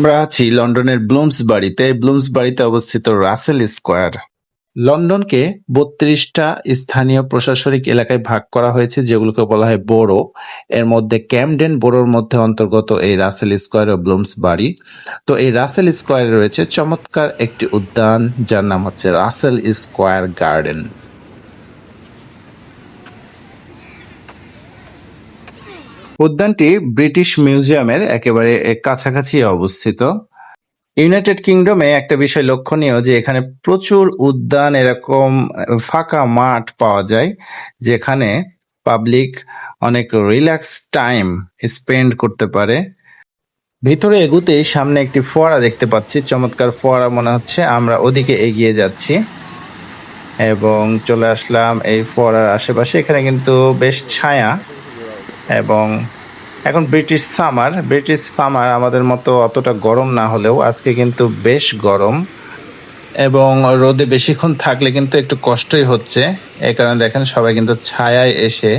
আমরা আছি লন্ডনের ব্লুমস বাড়িতে ব্লুমস বাড়িতে অবস্থিত রাসেল স্কোয়ার। লন্ডনকে বত্রিশটা স্থানীয় প্রশাসনিক এলাকায় ভাগ করা হয়েছে, যেগুলোকে বলা হয় বোরো। এর মধ্যে ক্যামডেন বোরোর মধ্যে অন্তর্গত এই রাসেল স্কোয়ার ও ব্লুমস বাড়ি তো এই রাসেল স্কোয়ারে রয়েছে চমৎকার একটি উদ্যান, যার নাম হচ্ছে রাসেল স্কোয়ার গার্ডেন। উদ্যানটি ব্রিটিশ মিউজিয়ামের একেবারে কাছাকাছি অবস্থিত। ইউনাইটেড কিংডমে একটা বিষয় লক্ষণীয় যে এখানে প্রচুর উদ্যান এরকম ফাঁকা মাঠ পাওয়া যায়, যেখানে পাবলিক অনেক রিল্যাক্স টাইম স্পেন্ড করতে পারে। ভিতরে এগুতে সামনে একটি ফোয়ারা দেখতে পাচ্ছি, চমৎকার ফোয়ারা মনে হচ্ছে। আমরা ওদিকে এগিয়ে যাচ্ছি এবং চলে আসলাম এই ফোয়ারার আশেপাশে। এখানে কিন্তু বেশ ছায়া। এবং এখন ব্রিটিশ সামার ব্রিটিশ সামার আমাদের মতো অতটা গরম না হলেও আজকে কিন্তু বেশ গরম। এবং রোদে বেশিক্ষণ থাকলে কিন্তু একটু কষ্টই হচ্ছে। এই কারণে দেখেন সবাই কিন্তু ছায়ায় এসে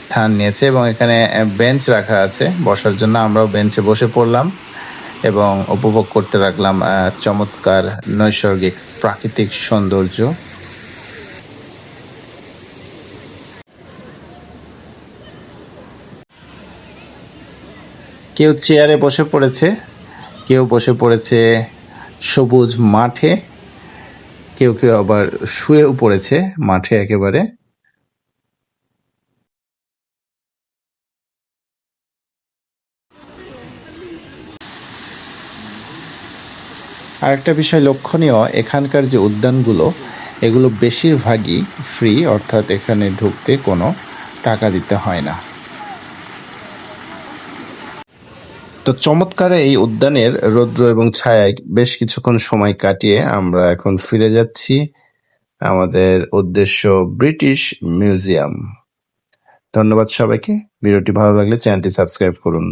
স্থান নিয়েছে এবং এখানে বেঞ্চ রাখা আছে। বসার জন্য আমরাও বেঞ্চে বসে পড়লাম এবং উপভোগ করতে রাখলাম চমৎকার নৈসর্গিক প্রাকৃতিক সৌন্দর্য। কেউ চেয়ারে বসে পড়েছে, কেউ বসে পড়েছে সবুজ মাঠে, কেউ কেউ আবার শুয়েও পড়েছে মাঠে একেবারে। আরেকটা বিষয় লক্ষণীয়, এখানকার যে উদ্যানগুলো, এগুলো বেশিরভাগই ফ্রি অর্থাৎ এখানে ঢুকতে কোনো টাকা দিতে হয় না। তো চমৎকার এই উদ্যানের রৌদ্র এবং ছায়ায় বেশ কিছুক্ষণ সময় কাটিয়ে আমরা এখন ফিরে যাচ্ছি আমাদের উদ্দেশ্য ব্রিটিশ মিউজিয়াম। ধন্যবাদ সবাইকে। ভিডিওটি ভালো লাগলে চ্যানেলটি সাবস্ক্রাইব করুন।